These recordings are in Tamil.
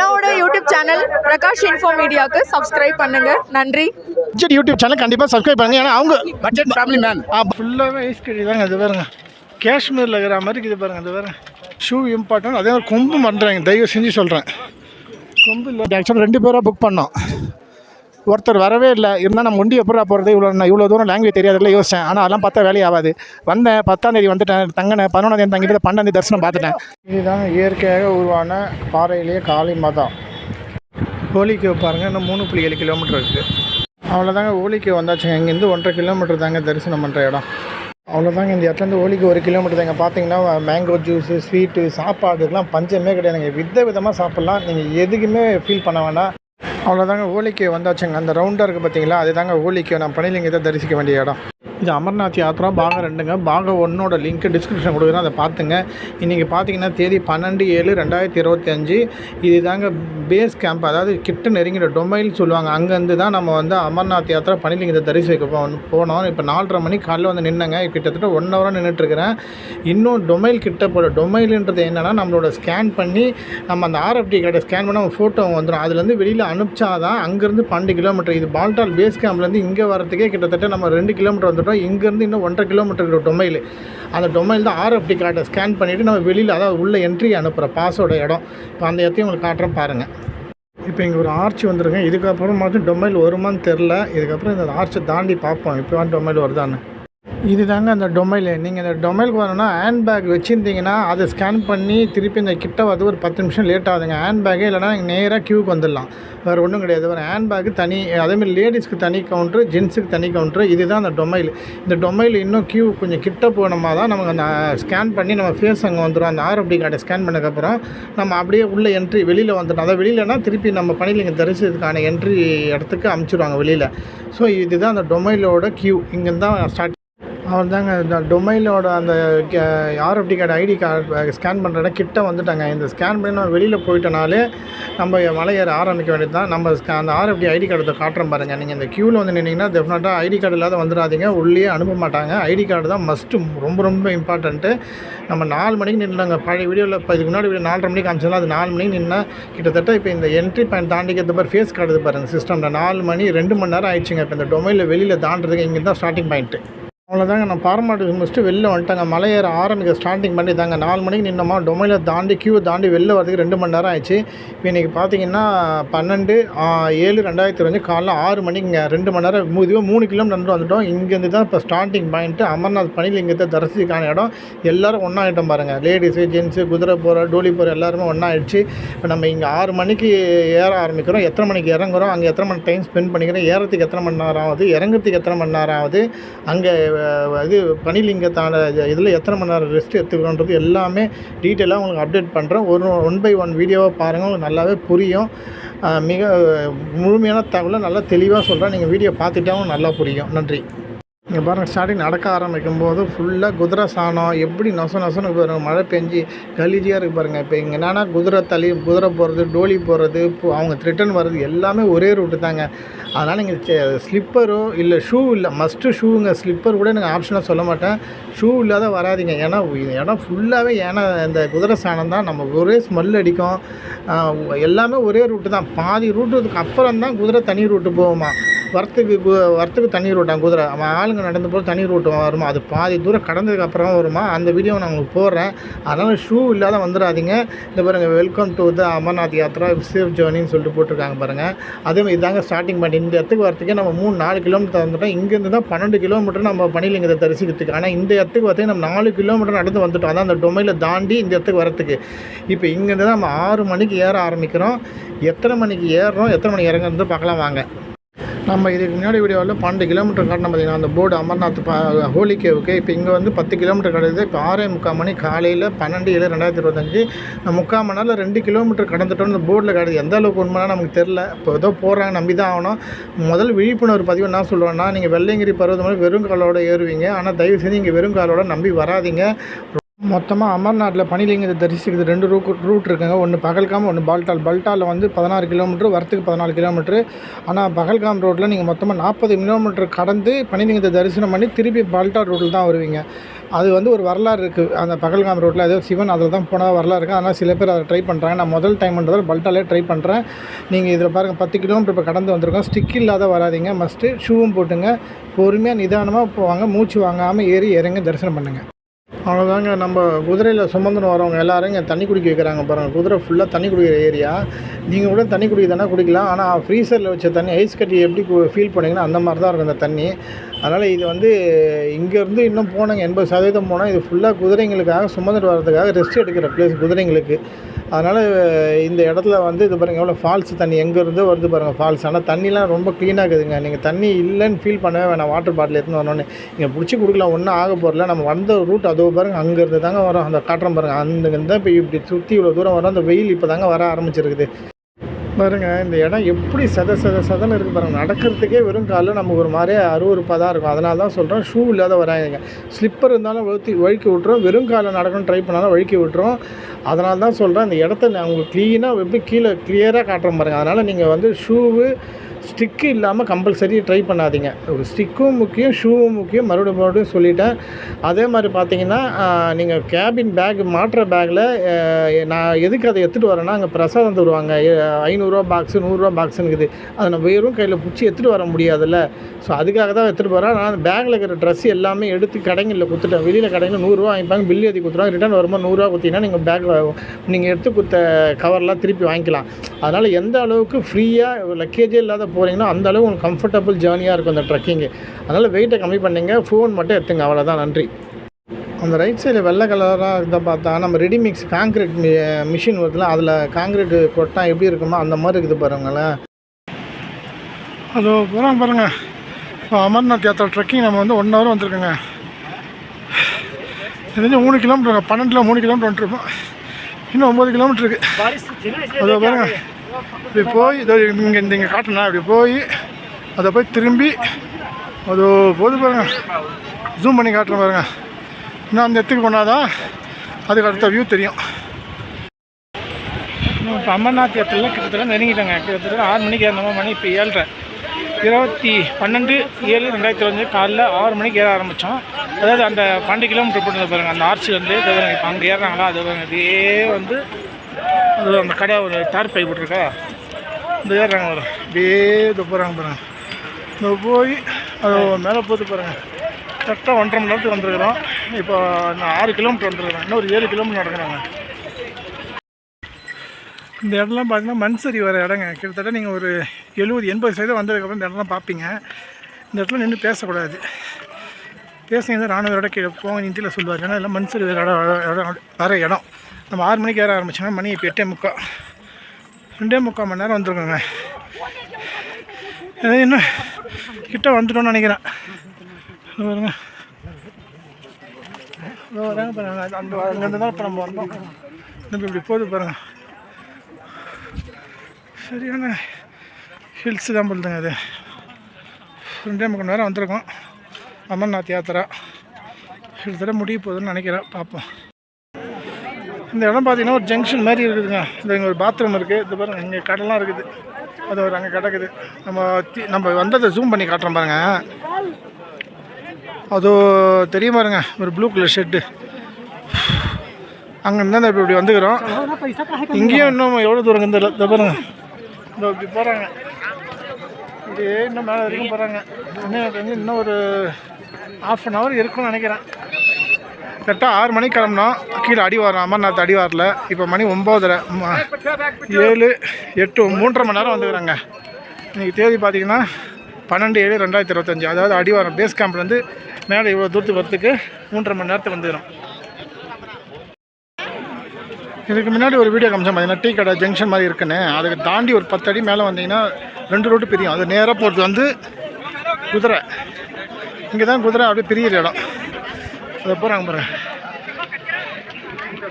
அண்ணாவோட யூடியூப் சேனல் பிரகாஷ் இன்ஃபோ மீடியாவுக்கு சப்ஸ்கிரைப் பண்ணுங்க. நன்றி. பட்ஜெட் யூடியூப் சேனல் கண்டிப்பாக சப்ஸ்கிரைப் பண்ணுங்க. ஏன்னா அவங்க பட்ஜெட் ஃபேமிலி மேன் ஃபுல்லாகவே ஐஸ் கட்டி தாங்க அது பாருங்க. காஷ்மீரில் இருக்கிற மாதிரி இது பாருங்க அது பாருங்க. ஷூ இம்பார்ட்டன்ட் அதே மாதிரி கொம்பு பண்ணுறாங்க தயவு செஞ்சு சொல்கிறேன் கொம்பு இல்லை. ஆக்சுவலாக ரெண்டு பேராக புக் பண்ணோம். ஒருத்தர் வரவே இல்லை. இருந்தால் நம்ம முண்டி எப்படா போகிறது இவ்வளோ நான் இவ்வளோ தூரம் லாங்குவேஜ் தெரியாதுல யோசித்தேன் ஆனால் அதெல்லாம் பார்த்தா வேலையே ஆகாது. வந்தேன் பத்தாம் தேதி வந்துட்டேன். தங்கினேன் பதினொன்றாம் தேதி தங்கிட்டு பன்னெண்டாம் தேதி தரிசனம் பார்த்துட்டேன். இதுதான் இயற்கையாக உருவான பாறையிலேயே காளி மாதா ஹோலிக்கு பாருங்கள் இன்னும் மூணு புள்ளி ஏழு கிலோமீட்டர் இருக்குது அவ்வளோதாங்க ஓலிக்கு வந்தாச்சுங்க. இங்கேருந்து ஒன்றரை கிலோமீட்டர் தாங்க தரிசனம் பண்ணுற இடம். அவ்வளோதாங்க இந்த இடத்துலேருந்து ஓலிக்கு ஒரு கிலோமீட்டர் தாங்க. பார்த்தீங்கன்னா மேங்கோ ஜூஸு ஸ்வீட்டு சாப்பாடுக்கெலாம் பஞ்சமே கிடையாதுங்க. வித விதமாக சாப்பிட்லாம். நீங்கள் எதுக்குமே ஃபீல் பண்ண வேண்டாம். அவ்வளோதாங்க ஓலிக்கு வந்தாச்சுங்க. அந்த ரவுண்டாக இருக்குது பார்த்தீங்களா அதுதாங்க ஓலிக்கு நான் தான் தரிசிக்க வேண்டிய இடம். இது அமர்நாத் யாத்ரா பாகம் ரெண்டுங்க. பாகம் ஒன்னோட லிங்க் டிஸ்கிரிப்ஷன் கொடுக்குறேன். அதை பார்த்துங்க. இன்றைக்கி பார்த்தீங்கன்னா தேதி பன்னெண்டு ஏழு ரெண்டாயிரத்தி இருபத்தி அஞ்சு. இது தாங்க பேஸ் கேம்ப் அதாவது கிட்ட நெருங்கிற டொமைல் சொல்லுவாங்க. அங்கேருந்து தான் நம்ம வந்து அமர்நாத் யாத்திரா பனிலிங்கத்தை தரிசிக்க போனோம். இப்போ நாலரை மணிக்கு காலைல வந்து நின்னங்க. கிட்டத்தட்ட ஒன் ஹவராக நின்றுட்டுருக்கிறேன் இன்னும் டொமைல் கிட்ட போகிற டொமைலுன்றது என்னென்னா நம்மளோட ஸ்கேன் பண்ணி நம்ம அந்த ஆர்எஃப்டி கார்டை ஸ்கேன் பண்ணி நம்ம ஃபோட்டோ வந்துடும் அதுலேருந்து வெளியில் அனுப்பிச்சாதான் அங்கேருந்து பன்னெண்டு கிலோமீட்டர் இது பால்டால் பேஸ் கேம்ப்லேருந்து இங்கே வரத்துக்கே கிட்டத்தட்ட நம்ம ரெண்டு கிலோமீட்டர் வந்துட்டோம். இங்கேருந்து இன்னும் ஒன்றரை கிலோமீட்டர் இருக்கிற டொமைல் அந்த டொமைல் தான் ஆர்எஃப்டி கார்டை ஸ்கேன் பண்ணிவிட்டு நம்ம வெளியில் அதாவது உள்ளே என்ட்ரி அனுப்புகிற பாஸோட இடம். இப்போ அந்த இடத்தையும் உங்களுக்கு காட்டுறேன் பாருங்கள் இப்போ இங்கே ஒரு ஆர்ச் வந்துருங்க இதுக்கப்புறம் மட்டும் டொமைல் வருமான்னு தெரில இதுக்கப்புறம் இந்த ஆர்ச்சை தாண்டி பார்ப்போம். இப்போ டொமைல் வருதான்னு. இதுதாங்க அந்த டொமைல் நீங்கள் இந்த டொமைலுக்கு வரணும்னா ஹேண்ட் பேக் வச்சுருந்தீங்கன்னா அதை ஸ்கேன் பண்ணி திருப்பி இந்த கிட்ட வந்து ஒரு பத்து நிமிஷம் லேட் ஆகுதுங்க. ஹேண்ட் பேக்கே இல்லைனா நேராக க்யூக்கு வந்துடலாம். வேறு ஒன்றும் கிடையாது. ஒரு ஹேண்ட் பேக்கு தனி அதேமாதிரி லேடிஸ்க்கு தனி கவுண்ட்ரு ஜென்ஸுக்கு தனி கவுண்ட்ரு இதுதான் அந்த டொமைல் இந்த டொமைல் இன்னும் க்யூ கொஞ்சம் கிட்ட போனோமா தான் நமக்கு அந்த ஸ்கேன் பண்ணி நம்ம ஃபேஸ் அங்கே வந்துடும் அந்த ஆர்எஃப்டி கார்டை ஸ்கேன் பண்ணதுக்கப்புறம் நம்ம அப்படியே உள்ளே என்ட்ரி வெளியில் வந்துடும் அதை வெளியிலனா திருப்பி நம்ம பணிலிங்க தரிசனத்துக்கான என்ட்ரி இடத்துக்கு அமுச்சிடுவாங்க வெளியில். ஸோ இதுதான் அந்த டொமைலோட க்யூ இங்கே தான் ஸ்டார்ட் அவர் தாங்க இந்த டொமைலோட அந்த RFT card ID card scan பண்ணுற இடம் கிட்ட வந்துட்டாங்க. இந்த ஸ்கேன் பண்ணி நம்ம வெளியில் போயிட்டனாலே நம்ம மலை ஏற ஆரம்பிக்க வேண்டியது தான் நம்ம sca- அந்த ஆர்எஃப்டி ஐடி கார்டு காட்டுறோம் பாருங்கள் நீங்கள் இந்த க்யூவில் வந்து நின்னீங்கன்னா டெஃபினட்டாக ஐடி கார்டு இல்லாத வந்துடாதீங்க உள்ளே அனுப்ப மாட்டாங்க. ஐடி கார்டு தான் மஸ்ட்டு ரொம்ப ரொம்ப இம்பார்ட்டண்ட்டு நம்ம நாலு மணிக்கு நின்னாங்க. பழைய வீடியோவில் இப்போ இதுக்கு முன்னாடி நாலரை மணிக்கு காமிச்சோம்னா அது நாலு மணிக்கு நின்னா கிட்டத்தட்ட இப்போ இந்த என்ட்ரி பாயிண்ட் தாண்டிக்கிறது பாரு ஃபேஸ் கார்டு பாருங்கள் சிஸ்டமில் நாலு மணி ரெண்டு மணி நேரம் ஆயிடுச்சுங்க. இப்போ இந்த டொமைனில் வெளியில் தாண்டுறதுக்கு இங்கே தான் ஸ்டார்டிங் பாயிண்ட்டு அவ்வளோதாங்க நான் ஃபார்மாலிட்டி முடிச்சுட்டு வெளில வந்துட்டாங்க. மலை ஏற ஆரம்பிக்க ஸ்டார்டிங் பண்ணி தாங்க நாலு மணிக்கு நின்னோமா டொமைல தாண்டி கியூவை தாண்டி வெளில வரதுக்கு ரெண்டு மணி நேரம் ஆயிடுச்சு. இப்போ இன்றைக்கி பார்த்தீங்கன்னா பன்னெண்டு ஏழு ரெண்டாயிரத்தி இருபது காலைல ஆறு மணிக்குங்க. ரெண்டு மணி நேரம் இதுவே மூணு கிலோமீட்டர் நடந்து வந்துட்டோம். இங்கேருந்து தான் இப்போ ஸ்டார்டிங் பாயிண்ட்டு அமர்நாத் பணியில் இங்கே தான் தரிசிக்கான இடம். எல்லோரும் ஒன்றா ஆகிட்டோம் பாருங்கள் லேடிஸு ஜென்ஸு குதிரை போகிற டோலி போகிற எல்லாருமே ஒன்றாயிடுச்சு இப்போ நம்ம இங்கே ஆறு மணிக்கு ஏற ஆரம்பிக்கிறோம். எத்தனை மணிக்கு இறங்குறோம்? அங்கே எத்தனை மணி டைம் ஸ்பெண்ட் பண்ணிக்கிறோம்? ஏறத்துக்கு எத்தனை மணி நேரம் ஆகுது? இறங்குறதுக்கு எத்தனை மணி நேரம் ஆகுது? அங்கே இது பனிலிங்கத்தான இதில் எத்தனை மணி நேரம் ரெஸ்ட் எடுத்துக்கிறோன்றது எல்லாமே டீட்டெயிலாக உங்களுக்கு அப்டேட் பண்ணுறேன் ஒரு ஒன் பை ஒன் வீடியோவை பாருங்கள் உங்களுக்கு நல்லாவே புரியும். மிக முழுமையான தகவலை நல்லா தெளிவாக சொல்கிறேன் நீங்கள் வீடியோ பார்த்துட்டாவும் நல்லா புரியும். நன்றி. இங்கே பாருங்கள் ஸ்டார்டிங் நடக்க ஆரம்பிக்கும் போது ஃபுல்லாக குதிரை சாணம் எப்படி நொச நொசன்னு பாருங்கள் மழை பெஞ்சு கலீஜியாக இருக்குது பாருங்கள் இப்போ இங்கே என்னென்னா குதிரை தளி குதிரை போகிறது டோலி போகிறது அவங்க ரிட்டர்ன் வர்றது எல்லாமே ஒரே ரூட்டு தாங்க. அதனால் நீங்கள் ஸ்லிப்பரோ இல்லை ஷூ இல்லை மஸ்ட்டு ஷூங்க ஸ்லிப்பர் கூட எனக்கு ஆப்ஷனாக சொல்ல மாட்டேன். ஷூ இல்லாத வராதிங்க. ஏன்னா இடம் ஃபுல்லாகவே ஏன்னா இந்த குதிரை சாணம் தான் நம்ம ஒரே ஸ்மெல் அடிக்கும். எல்லாமே ஒரே ரூட்டு தான். பாதி ரூட்டுக்கு அப்புறம் தான் குதிரை தனி ரூட்டு போகுமா? வரத்துக்கு கு வரத்துக்கு தண்ணீர் விட்டான் குதிரை. அவன் ஆளுங்க நடந்து போகிற தண்ணீர் ரூட்டு வருமா? அது பாதி தூரம் கடந்ததுக்கு அப்புறம் வருமா? அந்த வீடியோ நான் உங்களுக்கு போடுறேன். அதனால் ஷூ இல்லாத வந்துடாதீங்க இந்த பாருங்கள் welcome to the Amarnath Yatra safe ஜேர்னின்னு சொல்லிட்டு போட்டிருக்காங்க பாருங்கள் அதே மாதிரி இதாங்க ஸ்டார்டிங் பாயிண்ட் இந்த இடத்துக்கு வரத்துக்கே நம்ம மூணு நாலு கிலோமீட்டர் வந்துட்டோம். இங்கேருந்து தான் பன்னெண்டு கிலோமீட்டர் நம்ம பணிலிங்கத்தை தரிசிக்கிறதுக்கு. ஆனால் இந்த இடத்துக்கு பார்த்தீங்கன்னா நம்ம நாலு கிலோமீட்டர் நடந்து வந்துட்டோம். அதான் அந்த டொமைல தாண்டி இந்த இடத்துக்கு வரத்துக்கு. இப்போ இங்கேருந்து தான் நம்ம ஆறு மணிக்கு ஏற ஆரம்பிக்கிறோம். எத்தனை மணிக்கு ஏறுறோம்? எத்தனை மணிக்கு இறங்குறது பார்க்கலாம் வாங்க. நம்ம இதுக்கு முன்னாடி வீடியோவில் பன்னெண்டு கிலோமீட்டர் காட்டணும் பார்த்தீங்கன்னா அந்த போர்டு அமர்நாத் பா ஹோலி கேவுக்கு. இப்போ இங்கே வந்து பத்து கிலோமீட்டர் கிடையாது இப்போ ஆறே முக்கால் மணி காலையில் பன்னெண்டு ஏழு ரெண்டாயிரத்தி இருபத்தஞ்சு முக்கால் மணி நேரம் ரெண்டு கிலோமீட்டர் கடந்துட்டோம் இந்த போர்டில் கிடையாது எந்த அளவுக்கு உண்மைனா நமக்கு தெரில இப்போ ஏதோ போகிறாங்க நம்பி தான் ஆகணும். முதல் விழிப்புணர்வு பதிவு என்ன சொல்லுவேன்னா நீங்கள் வெள்ளையங்கிரி பருவதமலை வெறும் காலோட ஏறுவீங்க. ஆனால் தயவு செஞ்சு இங்கே வெறும் காலோட நம்பி வராதீங்க. மொத்தமாக அமர்நாட்டில் பனிலிங்கத்தை தரிசிக்கிறது ரெண்டு ரூட் ரூட் இருக்குங்க. ஒன்று பகல்காம் ஒன்று பால்டால். பால்டாலில் வந்து பதினாறு கிலோமீட்டர் வரத்துக்கு பதினாலு கிலோமீட்ரு ஆனால் பகல்காம் ரோட்டில் நீங்கள் மொத்தமாக நாற்பது கிலோமீட்டர் கடந்து பனிலிங்கத்தை தரிசனம் பண்ணி திருப்பி பால்டால் ரோட்டில் தான் வருவீங்க. அது வந்து ஒரு வரலாறு இருக்குது அந்த பகல்காம் ரோட்டில் ஏதோ சிவன் அதில் தான் போனால் வரலாறு இருக்குது ஆனால் சில பேர் அதை ட்ரை பண்ணுறாங்க நான் முதல் டைம்ன்றதால் பல்ட்டாலே ட்ரை பண்ணுறேன் நீங்கள் இதில் பாருங்கள் பத்து கிலோமீட்டர் இப்போ கடந்து வந்திருக்கோம். ஸ்டிக் இல்லாத வராதீங்க. மஸ்ட்டு ஷூவும் போட்டுங்க. பொறுமையாக நிதானமாக போவாங்க. மூச்சு வாங்காமல் ஏறி இறங்கி தரிசனம் பண்ணுங்கள் அவ்வளோதாங்க நம்ம குதிரையில் சுமந்துன்னு வரவங்க எல்லாரும் இங்கே தண்ணி குடிக்க வைக்கிறாங்க பாருங்கள் குதிரை ஃபுல்லாக தண்ணி குடிக்கிற ஏரியா நீங்கள் கூட தண்ணி குடிக்க குடிக்கலாம். ஆனால் ஃப்ரீசரில் வச்ச தண்ணி ஐஸ் கட்டி எப்படி ஃபீல் பண்ணீங்கன்னா அந்த மாதிரி தான் இருக்கும் அந்த தண்ணி. அதனால் இது வந்து இங்கேருந்து இன்னும் போனாங்க. எண்பது சதவீதம் போனால் இது ஃபுல்லாக குதிரைங்களுக்காக சுமந்துட்டு வர்றதுக்காக ரெஸ்ட் எடுக்கிற பிளேஸ் குதிரைங்களுக்கு. அதனால் இந்த இடத்துல வந்து இது பாருங்கள் எவ்வளோ ஃபால்ஸ் தண்ணி எங்கேருந்தோ வருது பாருங்கள் ஃபால்ஸ் ஆனால் தண்ணிலாம் ரொம்ப க்ளீனாக இருக்குதுங்க. நீங்கள் தண்ணி இல்லைன்னு ஃபீல் பண்ணவே வேணாம். வாட்டர் பாட்டில் எடுத்துன்னு வரணுன்னு இங்கே பிடிச்சி கொடுக்கலாம் ஒன்றும் ஆக போகிறல நம்ம வந்த ரூட் அதோ பாருங்கள் அங்கேருந்து தாங்க வரோம். அந்த காட்டுறோம் பாருங்கள் அந்த தான் இப்போ இப்படி சுற்றி இவ்வளோ தூரம் வரோம். அந்த வெயில் இப்போ தாங்க வர ஆரம்பிச்சிருக்குது. பாருங்க இந்த இடம் எப்படி சத சத சதன்னு இருக்குது பாருங்க. நடக்கிறதுக்கே வெறும் காலில் நமக்கு ஒரு மாதிரியே அருவருப்பாக தான் இருக்கும். அதனால தான் சொல்கிறோம் ஷூ இல்லாத வராங்க ஸ்லிப்பர் இருந்தாலும் வழுத்தி வழுக்கி விட்றோம் வெறும் காலில் நடக்கணும் ட்ரை பண்ணாலும் வழுக்கி விட்டுறோம் அதனால தான் சொல்கிறேன் இந்த இடத்த நான் உங்களுக்கு க்ளீனாக எப்படி கீழே கிளியராக காட்டுறோம் பாருங்கள் அதனால் நீங்கள் வந்து ஷூவு ஸ்டிக்கு இல்லாமல் கம்பல்சரி ட்ரை பண்ணாதீங்க. ஒரு ஸ்டிக்கும் முக்கியம் ஷூவும் முக்கியம். மறுபடியும் மறுபடியும் சொல்லிட்டேன். அதே மாதிரி பார்த்தீங்கன்னா நீங்கள் கேபின் பேக் மாட்டுற பேக்கில் நான் எதுக்கு அதை எடுத்துகிட்டு வரேன்னா அங்கே பிரசாதம் தருவாங்க. ஐநூறுரூவா பாக்ஸு நூறுரூவா பாக்ஸுன்னு இருக்குது. அதை நான் வெறும் கையில் பிடிச்சி எடுத்துகிட்டு வர முடியாதுல்ல. ஸோ அதுக்காக தான் எடுத்துகிட்டு போகிறேன் நான் அந்த பேக்கில் இருக்கிற ட்ரெஸ் எல்லாமே எடுத்து கடைங்களில் கொடுத்துட்டேன் வெளியில் கடையில் நூறுரூவா வாங்கிப்பாங்க. பில்லு எழுதி கொடுத்துருவாங்க ரிட்டர்ன் வரும்போது நூறுரூவா கொடுத்தீங்கன்னா நீங்கள் பேக் நீங்கள் எடுத்து கொடுத்த கவர்லாம் திருப்பி வாங்கிக்கலாம். அதனால் எந்த அளவுக்கு ஃப்ரீயாக லக்கேஜே இல்லாத போகிறீங்கன்னா அந்த அளவு உங்களுக்கு கம்ஃபர்டபுள் ஜேர்னியாக இருக்கும் அந்த ட்ரெக்கிங்கு அதனால் வெயிட்டை கம்மி பண்ணிங்க. ஃபோன் மட்டும் எடுத்துங்க. அவ்வளோதான் நன்றி. அந்த ரைட் சைடில் வெள்ளை கலராக இருந்தால் பார்த்தா நம்ம ரெடி மிக்ஸ் காங்க்ரீட் மிஷின் வருதுல அதில் காங்க்ரீட் கொட்டா எப்படி இருக்குமோ அந்த மாதிரி இருக்குது பாருங்களேன். அதோ போகிறாங்க பாருங்க. இப்போ அமர்நாத் யாத்திரா ட்ரெக்கிங் நம்ம வந்து ஒன் ஹவர் வந்திருக்கோங்க. தெரிஞ்சு மூணு கிலோமீட்டர் பன்னெண்டில் மூணு கிலோமீட்டர் வந்துருப்போம். இன்னும் ஒம்பது கிலோமீட்டர் இருக்குது அதோ பாருங்க. இப்படி போய் இதோ இங்கே இந்த இங்கே காட்டினா இப்படி போய் அதை போய் திரும்பி அதோ போது பாருங்க. ஜூம் பண்ணி காட்டுறேன் பாருங்க. இன்னும் அந்த இடத்துக்கு போனால் அதுக்கு அடுத்த வியூ தெரியும். இப்போ அமர்நாத் இடத்துல கிட்டத்தட்ட நெருங்கிட்டாங்க. கிட்டத்தட்ட ஆறு மணிக்கு ஏறினோம் மணி இப்போ ஏழ்ரை. இருபத்தி பன்னெண்டு ஏழு ரெண்டாயிரத்தி இருபத்தஞ்சு காலைல ஆறு மணிக்கு ஏற ஆரம்பித்தோம் அதாவது அந்த பன்னெண்டு கிலோமீட்டர் போட்டு பாருங்கள் அந்த ஆர்ச்சிலேருந்து இப்போ அங்கே ஏறுறாங்களா? அது அப்படியே வந்து அது அந்த கடை ஒரு தார் பை போட்டிருக்கா? இந்த ஏறாங்க ஒரு அப்படியே போகிறாங்க பாருங்கள் இந்த போய் அது மேலே போட்டு பாருங்கள் கரெக்டாக ஒன்றரை மணி நேரத்துக்கு வந்துருக்குறோம். இப்போ நான் ஆறு கிலோமீட்டர் வந்துருக்குறேன் இன்னும் ஒரு ஏழு கிலோமீட்டர் நடக்கிறாங்க. இந்த இடம்லாம் பார்த்தீங்கன்னா மண் சரி வர இடங்க. கிட்டத்தட்ட நீங்கள் ஒரு எழுபது எண்பது சதவீதம் வந்ததுக்கப்புறம் இந்த இடம்லாம் பார்ப்பீங்க இந்த இடத்துல நின்று பேசக்கூடாது. பேசுங்க ராணுவரோட கீழே போங்க இந்தியில் சொல்லுவார். ஏன்னா எல்லாம் மண் சரி வர இடம் வர இடம். நம்ம ஆறு மணிக்கு ஏற ஆரம்பிச்சோன்னா மணி இப்போ எட்டே முக்கால். ரெண்டே முக்கால் மணி நேரம் வந்துருக்கோங்க. இன்னும் கிட்ட வந்துட்டோம்னு நினைக்கிறேன். பாருங்க. வராங்க பாருங்க. அந்த அங்கேருந்து தான் இப்போ நம்ம வரணும் நம்ம இப்படி போகுது பாருங்க. சரியான ஹில்ஸ் தான் போடுதுங்க அது. ரெண்டே முக்கால் நேரம் வந்திருக்கோம். அமர்நாத் யாத்திரா. கிட்டத்தட்ட முடிய போகுதுன்னு நினைக்கிறேன். பார்ப்போம். இந்த இடம் பார்த்தீங்கன்னா ஒரு ஜங்ஷன் மாதிரி இருக்குதுங்க. இந்த இங்கே ஒரு பாத்ரூம் இருக்குது இது பாருங்கள் இங்கே கடைலாம் இருக்குது. அது ஒரு அங்கே கிடக்குது. நம்ம தி- நம்ம வந்ததை ஜூம் பண்ணி காட்டுறோம் பாருங்க. அதோ தெரியும் பாருங்க ஒரு ப்ளூ கலர் ஷெட்டு அங்கே இருந்தால் இப்போ இப்படி வந்துக்கிறோம். இங்கேயும் இன்னும் எவ்வளோ தூரம் இந்த இதை பாருங்க. இந்த இப்படி போகிறாங்க இப்படியே இன்னும் மேலே வரைக்கும் போகிறாங்க இன்னும் இன்னும் ஒரு ஆஃப் அன் ஹவர் இருக்கும்னு நினைக்கிறேன். கரெக்டாக ஆறு மணிக்கு கிளம்புனோம் கீழே அடி அடிவாரம் அமர்நாத் வரல. இப்போ மணி ஒம்போதரை ஏழு எட்டு மூன்றரை மணி நேரம் வந்துக்கிறாங்க இன்றைக்கி தேதி பார்த்தீங்கன்னா பன்னெண்டு ஏழு ரெண்டாயிரத்தி இருபத்தஞ்சி. அதாவது அடிவாரம் பேஸ் கேம்ப்லேருந்து மேலே இவ்வளோ தூரத்துக்கு வரத்துக்கு மூன்றரை மணி நேரத்துக்கு வந்துடும் இதுக்கு முன்னாடி ஒரு வீடியோ காமிச்சேன் பார்த்தீங்கன்னா டீ கடை ஜங்ஷன் மாதிரி இருக்குன்னு. அதுக்கு தாண்டி ஒரு பத்து அடி மேலே வந்தீங்கன்னா ரெண்டு ரோட்டு பிரியும். அது நேராக போகிறது வந்து குதிரை. இங்கே தான் குதிரை அப்படியே பிரியிற இடம். அதை போகிறாங்க பாருங்க.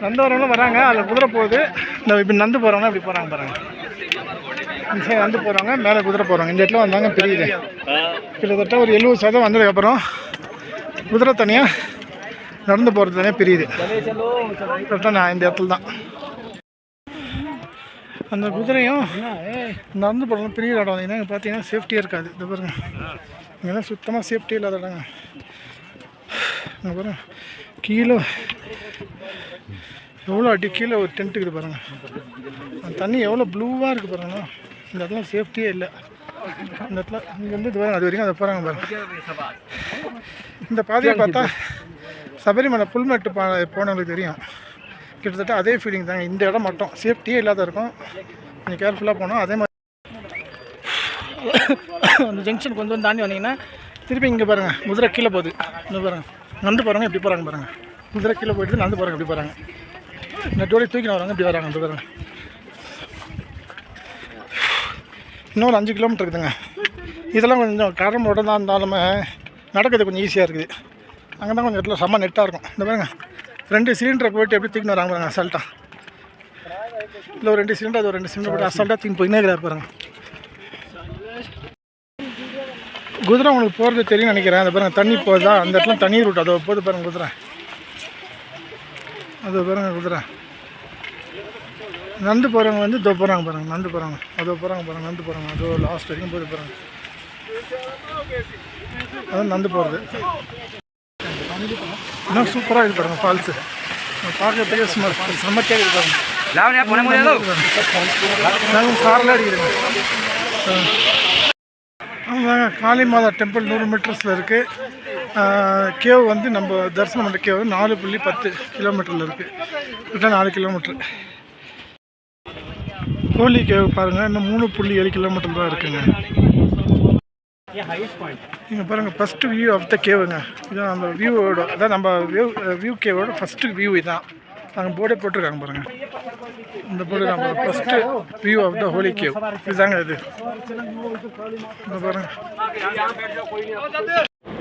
நந்து வரவங்களும் வராங்க அதில் குதிரை போகுது. இந்த இப்படி நந்து போகிறவங்க இப்படி போகிறாங்க பாருங்க. இந்த சைடு நந்து போகிறவங்க மேலே குதிரை போகிறாங்க இந்த இடத்துல வந்தாங்க பெரியது. கிட்டத்தட்ட ஒரு எழுபது சதவீதம் வந்ததுக்கப்புறம் குதிரை தனியாக நடந்து போகிறது தனியாக பிரியுது. கரெக்டாக நான் இந்த இடத்துல தான். அந்த குதிரையும் நடந்து போகிறோம் பெரிய இடம். வந்தீங்கன்னா பார்த்தீங்கன்னா சேஃப்டியாக இருக்காது. இந்த பாருங்க. இங்கெல்லாம் சுத்தமாக சேஃப்டி இல்லாத இடங்க. இங்கே பாருங்கள் கீழே எவ்வளோ அடி கீழே ஒரு டென்ட் இருக்குது பாருங்கள் அந்த தண்ணி எவ்வளோ ப்ளூவாக இருக்குது பாருங்க. இந்த இடத்துல சேஃப்டியே இல்லை. இந்த இடத்துல இங்கேருந்து இது பாருங்க அது வரைக்கும் அதை போகிறாங்க பாருங்கள் இந்த பாதையை பார்த்தா சபரிமலை புல்மேட்டு பா போனவங்களுக்கு தெரியும். கிட்டத்தட்ட அதே ஃபீலிங் தாங்க. இந்த இடம் மட்டும். சேஃப்டியே இல்லாத இருக்கும். கொஞ்சம் கேர்ஃபுல்லாக போனோம் அதே மாதிரி அந்த ஜங்ஷன் கொஞ்சம் தாண்டி வந்தீங்கன்னா திருப்பி இங்கே பாருங்கள் குதிரை கீழே போகுது. இங்கே பாருங்கள் நடந்து போகிறாங்க எப்படி போகிறாங்க பாருங்கள் குதிரை கீழே போயிட்டு நடந்து போகிறாங்க எப்படி போகிறாங்க இந்த டோலி தூக்கி வராங்க இப்படி வராங்க அந்த பாருங்க. இன்னொரு அஞ்சு கிலோமீட்டர் இருக்குதுங்க. இதெல்லாம் கொஞ்சம் கரம் உடனே இருந்தாலுமே நடக்கிறது கொஞ்சம் ஈஸியாக இருக்குது. அங்கே தான் கொஞ்சம் இடத்துல செம்ம நெட்டாக இருக்கும். இந்த பாருங்க. ரெண்டு சிலிண்டரை போயிட்டு எப்படி தூக்கின்னு வராங்க பாருங்க அசால்ட்டாக இல்லை ஒரு ரெண்டு சிலிண்டர் அது ஒரு ரெண்டு சிலிண்டர் போட்டு அசால்ட்டாக தூக்கி போயினே இருக்கிறார் பாருங்க. குதிரை உங்களுக்கு போகிறது தெரியும் நினைக்கிறேன். அந்த பாருங்க தண்ணி போகுதா? அந்த இடத்துல தண்ணி ரூட் அதோ போகுது பாருங்க குதிரை. அது பாருங்க குதிரை. நடந்து போகிறவங்க வந்து இதோ போகிறாங்க பாருங்க நடந்து போகிறாங்க அதோ போகிறாங்க பாருங்க நடந்து போகிறாங்க அதோ லாஸ்ட் வரைக்கும் போது பாருங்க. அதான் நடந்து போகிறது இன்னும் சூப்பராக இருக்குது பாருங்க ஃபால்ஸு பார்க்கறதுக்கே சும்மா செம்மத்தியாக முடியாது நாங்கள் காரில் அடிக்கிறோங்க ஆமாங்க காளி மாதா டெம்பிள் நூறு மீட்டர்ஸில் இருக்குது கேவ் வந்து நம்ம தரிசனம் பண்ணுற கேவ் நாலு புள்ளி பத்து கிலோமீட்டரில் இருக்குது கிட்ட நாலு கிலோமீட்டர். கோழி கேவ் பாருங்கள் இன்னும் மூணு புள்ளி ஏழு கிலோமீட்டர் தான் இருக்குங்க. இங்கே பாருங்கள் ஃபஸ்ட்டு வியூ ஆஃப் த கேவுங்க இதான் நம்ம வியூவோட அதான் நம்ம வியூ வியூ கேவோட ஃபஸ்ட்டு வியூ இதான். நாங்கள் போர்டே போட்டிருக்காங்க பாருங்கள் இந்த போர்டு நம்ம first view of the holy cave இதுதாங்க இது. பாருங்கள்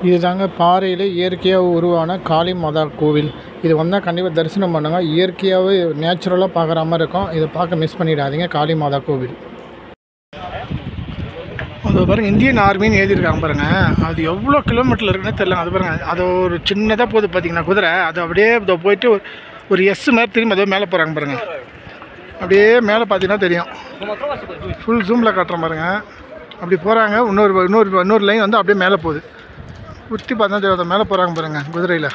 இதுதாங்க பாறையில் இயற்கையாக உருவான காளி மாதா கோவில். இது வந்தால் கண்டிப்பாக தரிசனம் பண்ணுங்கள் இயற்கையாகவே நேச்சுரலாக பார்க்குற மாதிரி இருக்கும். இதை பார்க்க மிஸ் பண்ணிடாதீங்க காளி மாதா கோவில். அது பாருங்கள் இந்தியன் ஆர்மின்னு எழுதியிருக்காங்க பாருங்க. அது எவ்வளோ கிலோமீட்டரில் இருக்குன்னு தெரியல அது பாருங்க அது ஒரு சின்னதாக போகுது பார்த்தீங்கன்னா குதிரை. அது அப்படியே போயிட்டு ஒரு எஸ் மாதிரி திரும்பி அதே மேலே போகிறாங்க பாருங்க. அப்படியே மேலே பார்த்தீங்கன்னா தெரியும். ஃபுல் ஜூமில் காட்டுறேன் பாருங்க அப்படி போகிறாங்க இன்னொரு இன்னொரு இன்னொரு லைன் வந்து அப்படியே மேலே போகுது. உத்தி பார்த்தா தெரியும். மேலே போகிறாங்க பாருங்க குதிரையில்.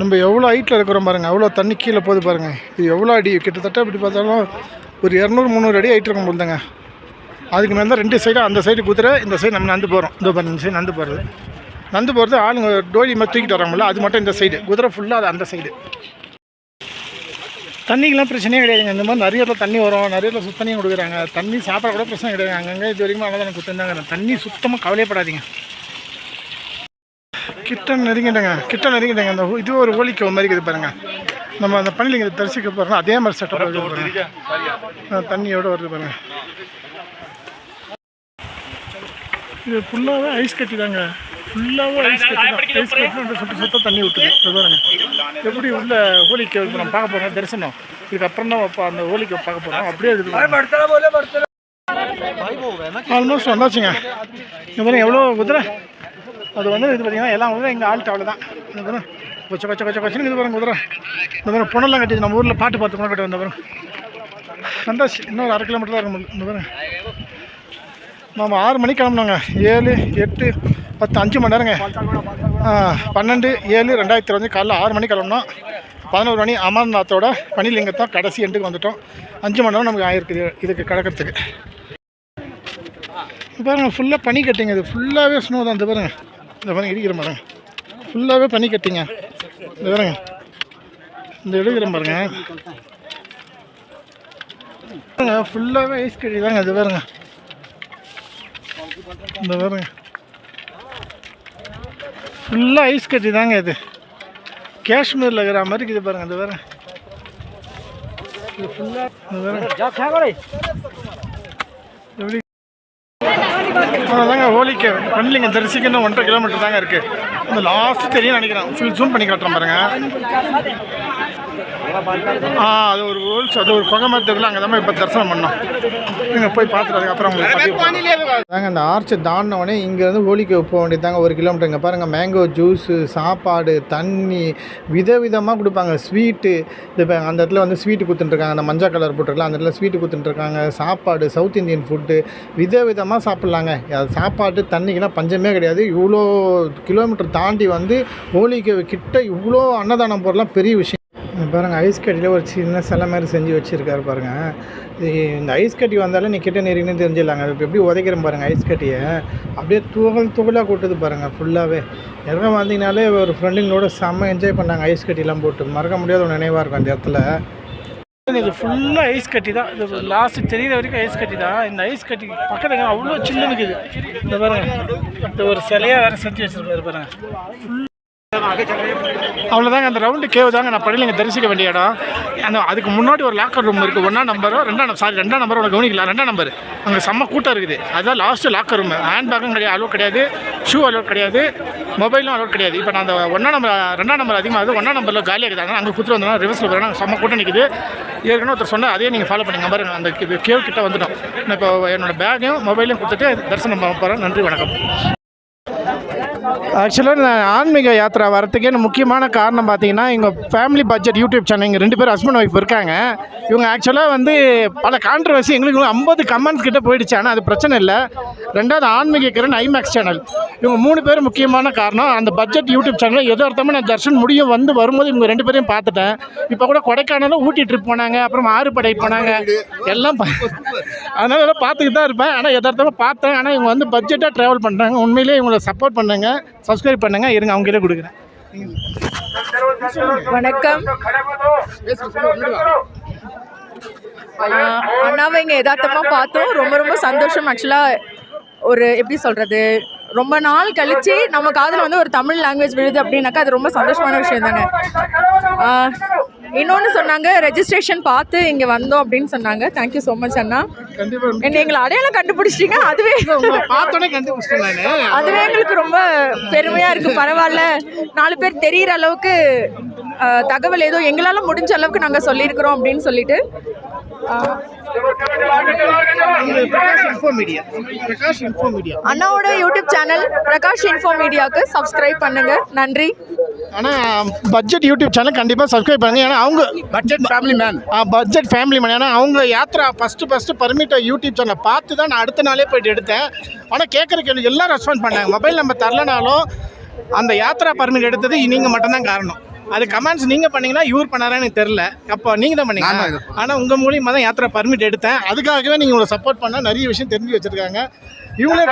நம்ம எவ்வளோ ஹைட்டில் இருக்கிறோம் பாருங்கள் எவ்வளோ தண்ணி கீழே போகுது பாருங்கள் இது எவ்வளோ அடி? கிட்டத்தட்ட இப்படி பார்த்தாலும் ஒரு இரநூறு முந்நூறு அடி ஹைட் இருக்கும் போதுங்க அதுக்கு மேலே தான் ரெண்டு சைடும் அந்த சைடு குதிரை இந்த சைடு நம்ம நடந்து போகிறோம் இந்த பாருங்க இந்த சைடு நடந்து போகிறது நந்து போகிறது ஆளுங்க டோலி மாதிரி தூக்கிட்டு வராங்கல்ல அது மட்டும் இந்த சைடு குதிரை ஃபுல்லாக அது அந்த சைடு தண்ணிக்கெலாம் பிரச்சனையே கிடையாதுங்க. இந்த மாதிரி நிறைய இடத்துல தண்ணி வரும். நிறைய இடத்துல சுத்தனையும் கொடுக்குறாங்க. தண்ணி சாப்பிட கூட பிரச்சனை கிடையாது. அங்கங்கே இது வரைக்கும் அங்கே தான் கொடுத்துருந்தாங்க தண்ணி சுத்தமாக கவலைப்படாதீங்க கிட்ட நெருங்கிட்டங்க. கிட்ட நெருங்கிட்டங்க. அந்த இது ஒரு ஓலிக்க மாதிரி இருக்குது பாருங்கள் நம்ம அந்த பணிலிங்க தரிசிக்க போகிறோம் அதே மாதிரி செட்டப் வருது பாருங்க. வருது பாருங்கள் இது ஃபுல்லாகவே ஐஸ் கட்டி தாங்க. ஃபுல்லாகவே ஐஸ் கட்டி தான் ஐஸ் கட்டி அந்த சுட்டு சுத்த தண்ணி விட்டுது இது பாருங்க. எப்படி உள்ள ஹோலிக்கு இப்போ நம்ம பார்க்க போகிறோம் தரிசனம். இதுக்கப்புறம் தான் அந்த ஹோலிக்கு பார்க்க போகிறோம் அப்படியே இருக்குது ஆல்மோஸ்ட் வந்தாச்சுங்க. இங்க பாருங்க எவ்வளோ குதிரை? அது வந்து இது பார்த்தீங்கன்னா எல்லாம் குதிரை எங்கள் ஆள்கிட்ட அவ்வளோதான் இந்த பாருங்க. கொச்ச கொச்ச கொச்ச கொச்சன்னு இது பாருங்க குதிரை. இந்த பாருங்க புனெல்லாம் கட்டி நம்ம ஊரில் பாட்டு பார்த்து புனம் கட்டி வந்த பாருங்க. வந்தாச்சு. இன்னொரு அரை கிலோமீட்டர் தான் இருக்கும் இந்த பாருங்க. நம்ம ஆறு மணிக்கு கிளம்புனோங்க. ஏழு எட்டு பத்து அஞ்சு மணி நேரங்க. ஆ, பன்னெண்டு ஏழு ரெண்டாயிரத்தி இருபது காலைல ஆறு மணிக்கு கிளம்புனோம். பதினோரு மணி அமர்நாத்தோட பனிலிங்கத்தான் கடைசி எண்டுக்கு வந்துட்டோம். அஞ்சு மணி நேரம் நமக்கு ஆயிருக்குது இதுக்கு கிடக்கிறதுக்கு. இது பாருங்க ஃபுல்லாக பனி கட்டிங்க. இது ஃபுல்லாகவே ஸ்னோ தான். இந்த பாருங்க. இந்த பாருங்க இடிக்கிற பாருங்க ஃபுல்லாகவே பனி கட்டிங்க. இந்த பாருங்க. இந்த எடுக்கிற பாருங்க ஃபுல்லாகவே ஐஸ் கட்டி தாங்க இது பாருங்க. இந்த பாருங்க. ஃபுல்லாக ஐஸ் கட்டி தாங்க இது. காஷ்மீரில் இருக்கிற மாதிரி இருக்குது பாருங்கள் இந்த பாருங்க. இது ஃபுல்லாக இந்த பாருங்க. எப்படி? அதாங்க ஹோலிக்கு பண்ணலிங்க தரிசிக்கணும் ஒன்றரை கிலோமீட்டர் தாங்க இருக்குது அந்த லாஸ்ட்டு தெரியும் நினைக்கிறேன். ஃபுல் ஜூம் பண்ணி காட்டுறேன் பாருங்கள் ஆ அது ஒரு ரூல்ஸ் அது ஒரு குகை மரத்துக்குள்ள அங்கே தான் இப்போ தரிசனம் பண்ணோம். நீங்கள் போய் பார்த்துட்டு அதுக்கப்புறம் உங்களுக்கு தாங்க அந்த ஆர்ச்சை தாண்டினவொடனே இங்கேருந்து ஹோலிக்கு போக வேண்டியதாங்க ஒரு கிலோமீட்டர் இங்கே பாருங்கள் மேங்கோ ஜூஸு சாப்பாடு தண்ணி விதவிதமாக கொடுப்பாங்க. ஸ்வீட்டு இந்த இப்போ அந்த இடத்துல வந்து ஸ்வீட்டு கொடுத்துட்டுருக்காங்க அந்த மஞ்சள் கலர் போட்டிருக்கலாம் அந்த இடத்துல ஸ்வீட்டு கொடுத்துட்டுருக்காங்க சாப்பாடு சவுத் இந்தியன் ஃபுட்டு விதவிதமாக சாப்பிட்லாங்க. அது சாப்பாட்டு தண்ணிக்கெல்லாம் பஞ்சமே கிடையாது. இவ்வளோ கிலோமீட்டர் தாண்டி வந்து ஹோலிக்கு கிட்ட இவ்வளோ அன்னதானம் போடலாம் பெரிய விஷயம். பாருங்கள் ஐஸ் கட்டியில் ஒரு சின்ன சிலை மாதிரி செஞ்சு வச்சுருக்காரு பாருங்கள் இது இந்த ஐஸ் கட்டி வந்தாலும் நீ கிட்ட நெருங்கினு தெரிஞ்சிடலாங்க. இப்போ எப்படி உதைக்கிறேன் பாருங்கள் ஐஸ் கட்டியை. அப்படியே துகள் துகளாக கூட்டுது பாருங்கள் ஃபுல்லாகவே இறங்க வந்தீங்கனாலே ஒரு ஃப்ரெண்டுங்களோட செம்ம என்ஜாய் பண்ணாங்க ஐஸ் கட்டிலாம் போட்டு. மறக்க முடியாத ஒரு நினைவாக இருக்கும் அந்த இடத்துல. இது ஃபுல்லாக ஐஸ் கட்டி தான். இது லாஸ்ட்டு தெரியுற வரைக்கும் ஐஸ் கட்டி தான். இந்த ஐஸ் கட்டி பக்கத்தில் அவ்வளோ சின்ன இருக்குது. இந்த பாருங்க இந்த ஒரு சிலையாக வேறு செஞ்சு வச்சுருப்பாரு பாருங்கள் அவ்வளோதாங்க அந்த ரவுண்டு கேவ் தாங்க நான் பள்ளியில் இங்கே தரிசிக்க வேண்டிய இடம். அந்த அதுக்கு முன்னாடி ஒரு லாக்கர் ரூம் இருக்குது ஒன்றா நம்பரோ ரெண்டாம் சாரி ரெண்டாம் நம்பர் உனக்கு கவனிக்கலாம் ரெண்டாம் நம்பர் அங்கே செம்ம கூட்டம் இருக்குது. அதுதான் லாஸ்ட்டு லாக்கர் ரூம் ஹேண்ட் பேக்கும் கிடையாது அலோட் கிடையாது. ஷூ அலோட் கிடையாது. மொபைலும் அலோட் கிடையாது. இப்போ நான் அந்த ஒன்றா நம்பர் ரெண்டாம் நம்பர் அதிகமாக ஒன்றா நம்பரில் காலியாக இருக்குதாங்க அங்கே குத்துட்டு வந்தோம் ரிவர்ஸில் போகிறோம் செம்ம கூட்டம் நிற்குது ஏற்கனவே ஒருத்தர் சொன்னால் அதே நீங்கள் ஃபாலோ பண்ணுங்க. பாருங்க அந்த கேவ் கிட்டே வந்துட்டோம். நான் இப்போ என்னோடய பேக்கையும் மொபைலையும் கொடுத்துட்டு தரிசனம் போகிறேன் நன்றி வணக்கம். ஆக்சுவலாக நான் ஆன்மீக யாத்திரா வரத்துக்கே எனக்கு முக்கியமான காரணம் பார்த்தீங்கன்னா எங்கள் ஃபேமிலி பட்ஜெட் யூடியூப் சேனல் இங்கே ரெண்டு பேரும் ஹஸ்பண்ட் ஒய்ஃப் இருக்காங்க. இவங்க ஆக்சுவலாக வந்து பல கான்ட்ரவர்சி எங்களுக்கு ஐம்பது கமெண்ட்ஸ் கிட்டே போயிடுச்சு. ஆனால் அது பிரச்சனை இல்லை. ரெண்டாவது ஆன்மீக கிரண் ஐமேக்ஸ் சேனல் இவங்க மூணு பேர் முக்கியமான காரணம் அந்த பட்ஜெட் யூடியூப் சேனல் எதார்த்தமாக நான் தர்ஷன் முடியும் வந்து வரும்போது இவங்க ரெண்டு பேரையும் பார்த்துட்டேன். இப்போ கூட கொடைக்கானலும் ஊட்டி ட்ரிப் போனாங்க அப்புறம் ஆறுபடை போனாங்க. எல்லாம் அதனால எல்லாம் பார்த்துக்கிட்டு தான் இருப்பேன். ஆனால் எதார்த்தமாக பார்த்தேன். ஆனால் இவங்க வந்து பட்ஜெட்டாக ட்ராவல் பண்ணுறாங்க உண்மையிலேயே இவங்களை சப்போர்ட் பண்ணுங்க சப்ஸ்கிரைப் பண்ணுங்க இருங்க அவங்ககிட்ட கொடுக்குறேன். வணக்கம். அண்ணாவை இங்கே யதார்த்தமாக பார்த்தோம். ரொம்ப ரொம்ப சந்தோஷம். ஆக்சுவலாக ஒரு எப்படி சொல்கிறது ரொம்ப நாள் கழித்து நம்ம காதில் வந்து ஒரு தமிழ் லாங்குவேஜ் விழுது அப்படின்னாக்கா அது ரொம்ப சந்தோஷமான விஷயம் தானே? இன்னொன்று சொன்னாங்க ரெஜிஸ்ட்ரேஷன் பார்த்து இங்கே வந்தோம் அப்படின்னு சொன்னாங்க. தேங்க்யூ ஸோ மச் அண்ணா. என்ன எங்களை அடையாளம் கண்டுபிடிச்சிட்டீங்க. அதுவே பார்த்தோன்னே கண்டுபிடிச்சிட்டேன் அதுவே எங்களுக்கு ரொம்ப பெருமையாக இருக்குது பரவாயில்ல. நாலு பேர் தெரியிற அளவுக்கு தகவல் ஏதோ எங்களால் முடிஞ்ச அளவுக்கு நாங்கள் சொல்லியிருக்கிறோம் அப்படின்னு சொல்லிட்டு ஆஹ், Prakash info media Prakash info media அண்ணாவோட யூடியூப் சேனல் பிரகாஷ் இன்ஃபோ மீடியாவுக்கு சப்ஸ்கிரைப் பண்ணுங்க. நன்றி. ஆனால் பட்ஜெட் யூடியூப் சேனல் கண்டிப்பாக சப்ஸ்கிரைப் பண்ணுங்க. ஏன்னா அவங்க budget family man budget family man ஏன்னா அவங்க யாத்ரா ஃபஸ்ட்டு ஃபஸ்ட்டு பர்மிட்ட யூடியூப் சேனலை பார்த்து தான் நான் அடுத்த நாளே போயிட்டு எடுத்தேன். ஆனால் கேட்குற கேள்வி எல்லாம் ரெஸ்பான்ஸ் பண்ணாங்க. மொபைல் நம்பர் தரலனாலும் அந்த யாத்ரா பர்மிட் எடுத்தது நீங்கள் மட்டும்தான் காரணம். அது கமெண்ட்ஸ் நீங்கள் பண்ணீங்கன்னா இவர் பண்ணாரான்னு எனக்கு தெரில அப்போ நீங்கள் தான் பண்ணீங்க. ஆனால் உங்கள் மூலியமாக தான் யாத்ரா பர்மிட் எடுத்தேன். அதுக்காகவே நீங்கள் உங்களை சப்போர்ட் பண்ணால் நிறைய விஷயம் தெரிஞ்சு வச்சுருக்காங்க. இவங்களே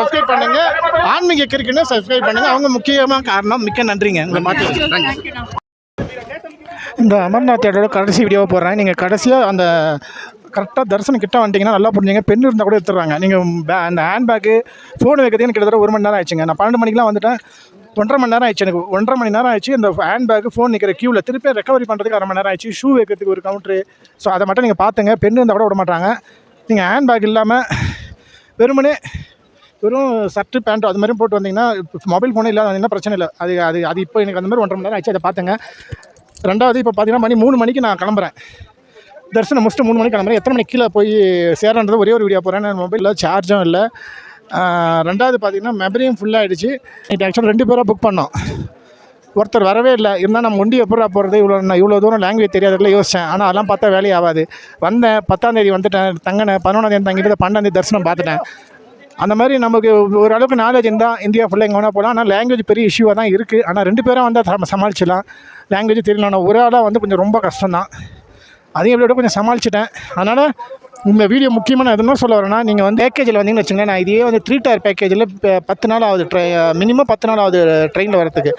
சப்ஸ்கிரைப் பண்ணுங்க. ஆன்மீக கிரிக்கெட்னு சப்ஸ்கிரைப் பண்ணுங்க. அவங்க முக்கியமாக காரணம் மிக்க நன்றிங்க. உங்களை மாற்றி இந்த அமர்நாத்தோட கடைசி வீடியோவை போடுறேன். நீங்கள் கடைசியாக அந்த கரெக்டாக தரிசனம் கிட்ட வந்துட்டீங்கன்னா நல்லா புரிஞ்சுங்க. பெண் இருந்தால் கூட எடுத்துடுறாங்க. நீங்கள் பே அந்த ஹேண்ட்பேக்கு ஃபோன் வைக்கிறதுக்கு கிட்டத்தட்ட ஒரு மணி நேரம் ஆயிடுச்சுங்க. நான் பன்னெண்டு மணிக்கெலாம் வந்துட்டேன். ஒன்றரை மணி நேரம் ஆயிடுச்சு எனக்கு. ஒன்றரை மணி நேரம் ஆயிடுச்சு. இந்த ஹேண்ட்பேக் ஃபோன் நிற்கிற க்யூவில் திருப்பி ரெக்கவரி பண்ணுறதுக்கு அரை மணி நேரம் ஆயிடுச்சு. ஷூ வைக்கிறதுக்கு ஒரு கவுண்ட்ரு ஸோ அதை மட்டும் நீங்கள் பார்த்துங்க பெண்ணு இருந்தால் கூட விட மாட்டாங்க. நீங்கள் ஹேண்ட் பேக் இல்லாமல் வெறுமனே வெறும் ஷர்ட்டு பேண்ட்டு அது மாதிரி போட்டு வந்தீங்கன்னா மொபைல் ஃபோனே இல்லாத வந்தீங்கன்னா பிரச்சனை இல்லை. அது அது அது இப்போ எனக்கு அந்த மாதிரி ஒன்றரை மணி நேரம் ஆச்சு அதை பார்த்துங்க ரெண்டாவது இப்போ பார்த்தீங்கன்னா மணி மூணு மணிக்கு நான் கிளம்புறேன். தரிசனம் முடிச்சுட்டு மூணு மணிக்கு கிளம்புறேன். எத்தனை மணிக்கு கீழே போய் சேரன்றது ஒரே ஒரு வீடியோ போகிறேன் நான் மொபைலில் சார்ஜும் இல்லை. ரெண்டாவது பார்த்தீங்கன்னா மெமரியும் ஃபுல்லாகிடுச்சு நைட் ஆக்சுவலாக ரெண்டு பேராக புக் பண்ணோம். ஒருத்தர் வரவே இல்லை. இருந்தால் நம்ம ஒண்டி எப்படா போகிறது இவ்வளோ நான் இவ்வளோ தூரம் லாங்குவேஜ் தெரியாதுல யோசித்தேன் ஆனால் அதெல்லாம் பார்த்தா வேலையே ஆகாது. வந்தேன் பத்தாந்தேதி வந்துட்டேன் தங்கினேன் பதினொன்றாந்தேதி தங்கிட்டு பன்னெண்டாந்தேதி தரிசனம் பார்த்துட்டேன். அந்த மாதிரி நமக்கு ஓரளவுக்கு நாலேஜ் இருந்தால் இந்தியா ஃபுல்லாக எங்கே வேணால் போகலாம் ஆனால் லாங்குவேஜ் பெரிய இஷ்யூவாக தான் இருக்குது ஆனால் ரெண்டு பேரும் வந்தால் சம சமாளிச்சிடலாம். லாங்குவேஜ் தெரியலனா ஒரு ஆளாக வந்து கொஞ்சம் ரொம்ப கஷ்டம் தான் அதையும் விட கொஞ்சம் சமாளிச்சிட்டேன். அதனால் இந்த வீடியோ முக்கியமான நான் எதுனா சொல்ல வரேன்னா நீங்கள் வந்து பேக்கேஜில் வந்தீங்கன்னு வச்சுங்களேன் நான் இதே வந்து த்ரீ டயர் பேக்கேஜில் இப்போ பத்து நாள் ஆகுது ட்ரெ மினிமம் பத்து நாள் ஆகுது ட்ரெயினில் வரத்துக்கு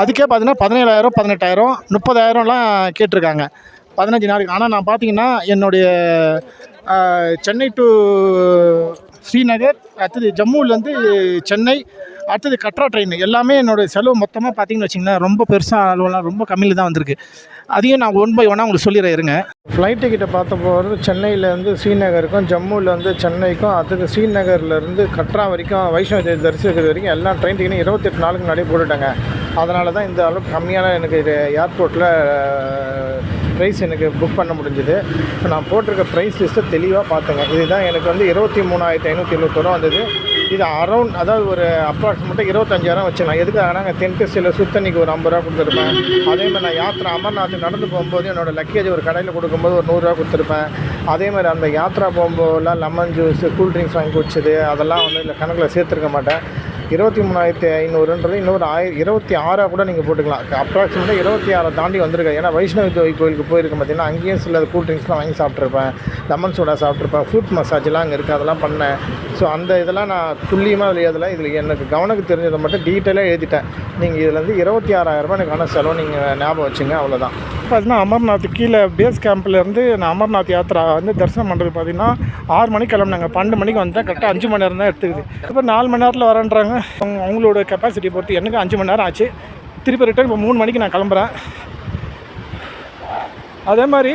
அதுக்கே பார்த்தீங்கன்னா பதினேழாயிரம் பதினெட்டாயிரம் முப்பதாயிரம்லாம் கேட்டிருக்காங்க. பதினஞ்சு நாளைக்கு ஆனால் நான் பார்த்தீங்கன்னா என்னுடைய சென்னை டு ஸ்ரீநகர் அடுத்தது ஜம்முலேருந்து சென்னை அடுத்தது கட்ரா ட்ரெயின் எல்லாமே என்னோடய செலவு மொத்தமாக பார்த்தீங்கன்னு வச்சிங்கன்னா ரொம்ப பெருசாக அளவுலாம் ரொம்ப கம்மியில் தான் வந்திருக்கு. அதையும் நான் ஒன் பை ஒன்னாக உங்களுக்கு சொல்லிடுறேன் இருங்க. ஃப்ளைட் டிக்கெட்டை பார்த்த போகிறது சென்னையிலேருந்து ஸ்ரீநகருக்கும் ஜம்முலேருந்து சென்னைக்கும் அதுக்கு ஸ்ரீநகர்லேருந்து கட்ரா வரைக்கும் வைஷ்ணவ தேவி தரிசிக்கிறது வரைக்கும் எல்லா ட்ரெயின் டிக்கெட்டும் இருபத்தெட்டு நாளுக்கு முன்னாடி போட்டுட்டாங்க. அதனால தான் இந்த அளவுக்கு கம்மியான எனக்கு இது ஏர்போர்ட்டில் ப்ரைஸ் எனக்கு புக் பண்ண முடிஞ்சுது. இப்போ நான் போட்டிருக்க ப்ரைஸ் லிஸ்ட்டை தெளிவாக பார்த்தேங்க. இதுதான் எனக்கு வந்து இருபத்தி மூணாயிரத்தி ஐநூற்றி எழுபத்தோரம் வந்தது. இது அரௌண்ட் அதாவது ஒரு அப்ராக்சிமேட்டாக இருபத்தஞ்சாயிரம் வச்சுக்கலாம். எதுக்காக நாங்கள் தென்கசியில் சில சுத்தணிக்கு ஒரு ஐம்பது ரூபா கொடுத்துருப்பேன். அதே மாதிரி நான் யாத்திரை அமர்நாத் நடந்து போகும்போது என்னோட லக்கேஜ் ஒரு கடையில் கொடுக்கும்போது ஒரு நூறுரூவா கொடுத்துருப்பேன். அதே மாதிரி அந்த யாத்ரா போகும்போதெல்லாம் லெமன் ஜூஸு கூல் ட்ரிங்க்ஸ் வாங்கி குடிச்சது அதெல்லாம் வந்து இல்லை கணக்கில் சேர்த்துருக்க மாட்டேன். இருபத்தி மூணாயிரத்தி ஐநூறுன்றது இன்னொரு ஆயிரம் இருபத்தி ஆறாக கூட நீங்கள் போட்டுக்கலாம். அப்ராக்சிமேட்டாக இருபத்தி ஆறை தாண்டி வந்திருக்கேன் ஏன்னா வைஷ்ணவி தேவி கோயிலுக்கு போயிருக்கேன் பார்த்தீங்கன்னா அங்கேயும் சில கூல் ட்ரிங்க்ஸ்லாம் வாங்கி சாப்பிட்ருப்பேன் லெமன் சோடா சாப்பிட்ருப்பேன் ஃப்ரூட் மசாஜ்லாம் அங்கே இருக்குது அதெல்லாம் பண்ணேன். ஸோ அந்த இதெல்லாம் நான் துல்லியமாக எழுதலை இதில் எனக்கு கவனக்கு தெரிஞ்சதை மட்டும் டீட்டெயிலாக எழுதிட்டேன். நீங்கள் இதில் வந்து இருபத்தி ஆறாயிரரூபா எனக்கான செலவு நீங்கள் ஞாபகம் வச்சுங்க. அவ்வளோதான் பார்த்தீங்கன்னா அமர்நாத் கீழே பேஸ் கேம்ப்லேருந்து நான் அமர்நாத் யாத்ரா வந்து தரிசனம் பண்ணுறது பார்த்தீங்கன்னா ஆறு மணிக்கு கிளம்புனாங்க. பன்னெண்டு மணிக்கு வந்தேன் கரெக்டாக அஞ்சு மணி நேரம் தான் எடுத்துக்குது. இப்போ நாலு மணி நேரத்தில் வரேன்றாங்க. அவங்க அவங்களோட கெப்பாசிட்டி பொறுத்து எனக்கு அஞ்சு மணி நேரம் ஆச்சு. திருப்பி ரிட்டர்ன் இப்போ மூணு மணிக்கு நான் கிளம்புறேன். அதே மாதிரி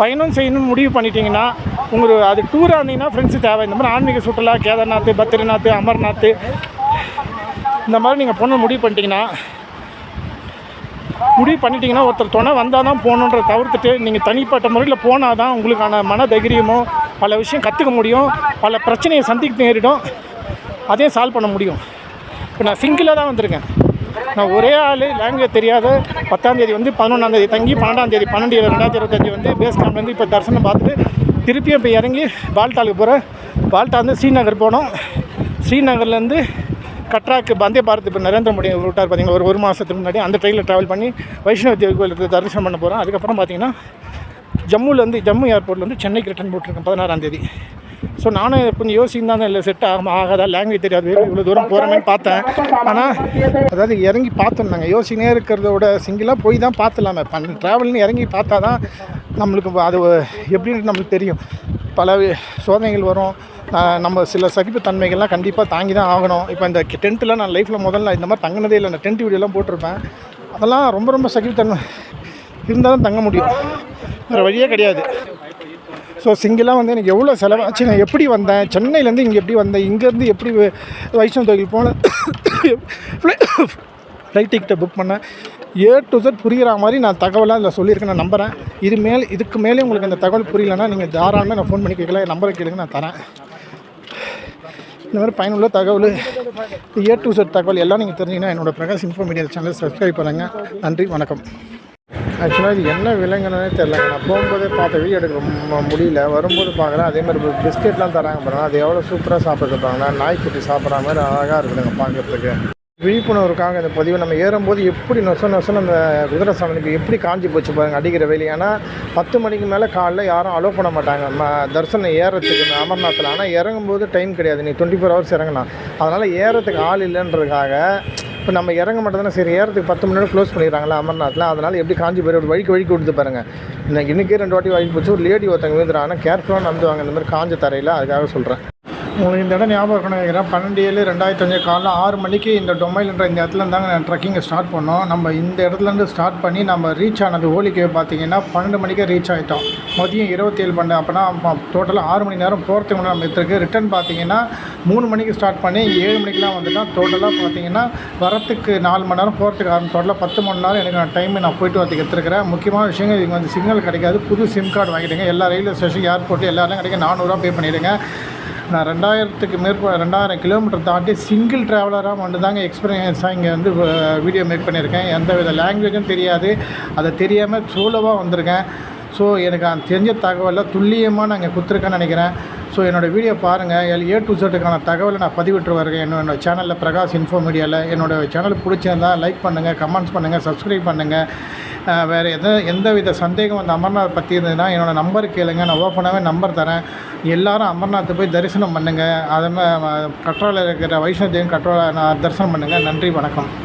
பயணம் செய்யணும்னு முடிவு பண்ணிட்டீங்கன்னா உங்களுக்கு அது டூராக இருந்தீங்கன்னா ஃப்ரெண்ட்ஸு தேவை. இந்த மாதிரி ஆன்மீக சுற்றுலா கேதார்நாத் பத்ரிநாத் அமர்நாத் இந்த மாதிரி நீங்கள் போன முடிவு பண்ணிட்டீங்கன்னா முடிவு பண்ணிட்டீங்கன்னா ஒருத்தர் துணை வந்தால் தான் போகணுன்ற தவிர்த்துட்டு நீங்கள் தனிப்பட்ட முறையில் போனால் தான் உங்களுக்கான மன தைரியமோ பல விஷயம் கற்றுக்க முடியும். பல பிரச்சனையை சந்திக்க நேரிடும். அதையும் சால்வ் பண்ண முடியும். இப்போ நான் சிங்கிளாக தான் வந்திருக்கேன். நான் ஒரே ஆள் லாங்குவேஜ் தெரியாத. பத்தாந்தேதி வந்து பதினொன்றாந்தேதி தங்கி பன்னெண்டாந்தேதி பன்னெண்டு ரெண்டாயிரத்தி இருபத்தஞ்சி வந்து பேஸ் கேம்ப்லேருந்து இப்போ தரிசனம் பார்த்துட்டு திருப்பியும் இப்போ இறங்கி பால்டாலுக்கு போகிறேன் பால்டா வந்து ஸ்ரீநகர் போனோம். ஸ்ரீநகர்லேருந்து கட்ராக்கு வந்தே பாரத் இப்போ நரேந்திர மோடி விட்டார் பார்த்தீங்கன்னா ஒரு ஒரு மாதத்துக்கு முன்னாடி. அந்த ட்ரெயினில் ட்ராவல் பண்ணி வைஷ்ணவ தேவி கோயிலுக்கு தரிசனம் பண்ண போகிறோம் அதுக்கப்புறம் பார்த்தீங்கன்னா ஜம்முலேருந்து ஜம்மு ஏர்போர்ட்லேருந்து சென்னைக்கு ரிட்டர்ன் போட்டிருக்கேன் பதினாறாம் தேதி. ஸோ நானும் கொஞ்சம் யோசிக்கும் தான் இல்லை. செட் ஆகும் ஆகாதா லாங்குவேஜ் தெரியாது. இவ்வளோ தூரம் போகிறோமேன்னு பார்த்தேன். ஆனால் அதாவது இறங்கி பார்த்தோம் நாங்கள் யோசினே இருக்கிறத விட சிங்கிளாக போய் தான் பார்த்துலாமே. பண் ட்ராவல்னு இறங்கி பார்த்தா தான் நம்மளுக்கு அது எப்படின்னு நம்மளுக்கு தெரியும். பல சோதனைகள் வரும். நம்ம சில சகிப்புத்தன்மைகள்லாம் கண்டிப்பாக தாங்கி தான் ஆகணும். இப்போ இந்த டென்ட்டில் நான் லைஃப்பில் முதல்ல இந்த மாதிரி தங்கினதே இல்லை. நான் டென்ட் வீடியோலாம் போட்டிருப்பேன். அதெல்லாம் ரொம்ப ரொம்ப சகிப்புத்தன்மை. இருந்தால் தான் தங்க முடியும். வேறு வழியே கிடையாது. ஸோ சிங்கிளாக வந்து எனக்கு எவ்வளோ செலவாச்சு? நான் எப்படி வந்தேன்? சென்னையிலேருந்து இங்கே எப்படி வந்தேன்? இங்கேருந்து எப்படி வைஷ்ணவ் தொகையில் கோயில் போனேன்? ஃப்ளைட் டிக்கெட்டை புக் பண்ணேன். ஏ டு Z புரிகிற மாதிரி நான் தகவலாக இதில் சொல்லியிருக்கேன். நான் நம்புகிறேன் இது மேல் இதுக்கு மேலே உங்களுக்கு அந்த தகவல் புரியலன்னா நீங்கள் தாராளமாக நான் ஃபோன் பண்ணி கேட்கல என் நம்பரை கேளுங்க நான் தரேன். இந்த மாதிரி பயனுள்ள தகவல் ஏ டு செட் தகவல் எல்லாம் நீங்கள் தெரிஞ்சிங்கன்னா என்னோட Prakash info media channel subscribe பண்ணுங்கள் நன்றி வணக்கம். ஆக்சுவலாக இது என்ன விலங்குனே தெரிலங்க நான் போகும்போதே பார்த்த வீடியோ எடுக்க ரொம்ப முடியல. வரும்போது பார்க்குறேன் அதே மாதிரி பிஸ்கெட்லாம் தராங்க பாருங்கள் அது எவ்வளோ சூப்பராக சாப்பிட்ருப்பாங்கன்னா நாய்க்குட்டி சாப்பிட்ற மாதிரி அழகாக இருக்குதுங்க பார்க்குறதுக்கு விழிப்புணர்வுக்காக இந்த பதிவு நம்ம ஏறும்போது எப்படி நொச நொசன்னு அந்த குதிரை சாதனைக்கு எப்படி காஞ்சி போச்சு பாருங்கள் அடிக்கிற வெயில் ஏன்னா பத்து மணிக்கு மேலே காலைல யாரும் அலோவ் பண்ண மாட்டாங்க. ம தரிசனம் ஏறத்துக்கு இந்த அமர்நாத்தில். ஆனால் இறங்கும்போது டைம் கிடையாது. நீ டுவெண்ட்டி ஃபோர் ஹவர்ஸ் இறங்கலாம் அதனால் ஏறத்துக்கு ஆள் இல்லைன்றதுக்காக இப்போ நம்ம இறங்க மாட்டோம்னா சரி ஏறதுக்கு பத்து மணி நேரம் க்ளோஸ் பண்ணிடுறாங்களா அமர்நாத்தில். அதனால் எப்படி காஞ்சி போய் ஒரு வழிக்கு வழிக்கு கொடுத்து பாருங்க. இன்னைக்கு இன்றைக்கே ரெண்டு வாட்டி வழிக்கு போச்சு. ஒரு லேடி ஒருத்தங்க விழுந்துறாங்க கேர்ஃபுல்லாக நடந்துவாங்க. இந்த மாதிரி காஞ்ச தரையில் அதுக்காக சொல்கிறேன் உங்களுக்கு இந்த இடம் ஞாபகம் இருக்கணும் நினைக்கிறேன். பன்னெண்டு ஏழு ரெண்டாயிரத்தி அஞ்சு காலைல ஆறு மணிக்கு இந்த டொமைல்ன்ற இந்த இடத்துல இருந்தாங்க நான் ட்ரக்கிங்கை ஸ்டார்ட் பண்ணோம். நம்ம இந்த இடத்துலேருந்து ஸ்டார்ட் பண்ணி நம்ம ரீச் ஆனது ஹோலிக்கு பார்த்தீங்கன்னா பன்னெண்டு மணிக்கே ரீச் ஆகிட்டோம் மதியம் இருபத்தேழு பண்ண அப்போனா டோட்டலாக ஆறு மணி நேரம் போகிறதுக்கு முன்னாடி நம்ம எடுத்துருக்கு ரிட்டர்ன் பார்த்தீங்கன்னா மூணு மணிக்கு ஸ்டார்ட் பண்ணி ஏழு மணிக்கெலாம் வந்துட்டோம். டோட்டலாக பார்த்தீங்கன்னா வரத்துக்கு நாலு மணி நேரம் போகிறதுக்கு ஆரம்பி டோட்டலாக பத்து மணி நேரம் எனக்கு நான் டைம் நான் போயிட்டு வரதுக்கு எடுத்துருக்கிறேன். முக்கியமான விஷயங்கள் இங்கே வந்து சிக்னல் கிடைக்காது. புது சிம் கார்டு வாங்கிடுங்க. எல்லா ரயில்வே ஸ்டேஷன் ஏர்போர்ட் எல்லாரும் கிடைக்கும். நானூறுரூவா பே பண்ணிவிடுங்க நான் ரெண்டாயிரத்துக்கு மேற்ப ரெண்டாயிரம் கிலோமீட்டர் தாண்டி சிங்கிள் ட்ராவலராக மட்டும் தாங்க எக்ஸ்பீரியன்ஸாக இங்கே வந்து வீடியோ மேக் பண்ணியிருக்கேன். எந்த வித லாங்குவேஜும் தெரியாது. அதை தெரியாமல் சோலோவாக வந்திருக்கேன். ஸோ எனக்கு அந்த தெரிஞ்ச தகவலை துல்லியமாக நான் இங்கே கொடுத்துருக்கேன்னு நினைக்கிறேன். ஸோ என்னோடய வீடியோ பாருங்கள் எல் ஏ டு செட்டுக்கான தகவலை நான் பதிவிட்டு வருகிறேன். என்னோட சேனலில் பிரகாஷ் இன்ஃபோ மீடியாவில் என்னோடய சேனல் பிடிச்சிருந்தா லைக் பண்ணுங்கள் கமெண்ட்ஸ் பண்ணுங்கள் சப்ஸ்கிரைப் பண்ணுங்கள் வேறு எது எந்த வித சந்தேகம் அந்த அமர்நாத் பற்றி இருந்ததுன்னா என்னோடய நம்பர் கேளுங்க நான் ஓப்பனாகவே நம்பர் தரேன். எல்லாரும் அமர்நாத் போய் தரிசனம் பண்ணுங்கள் அதே மாதிரி கட்ரோவில் இருக்கிற வைஷ்ணவ தேவன் கட்ரோலை நான் தரிசனம் பண்ணுங்கள் நன்றி வணக்கம்.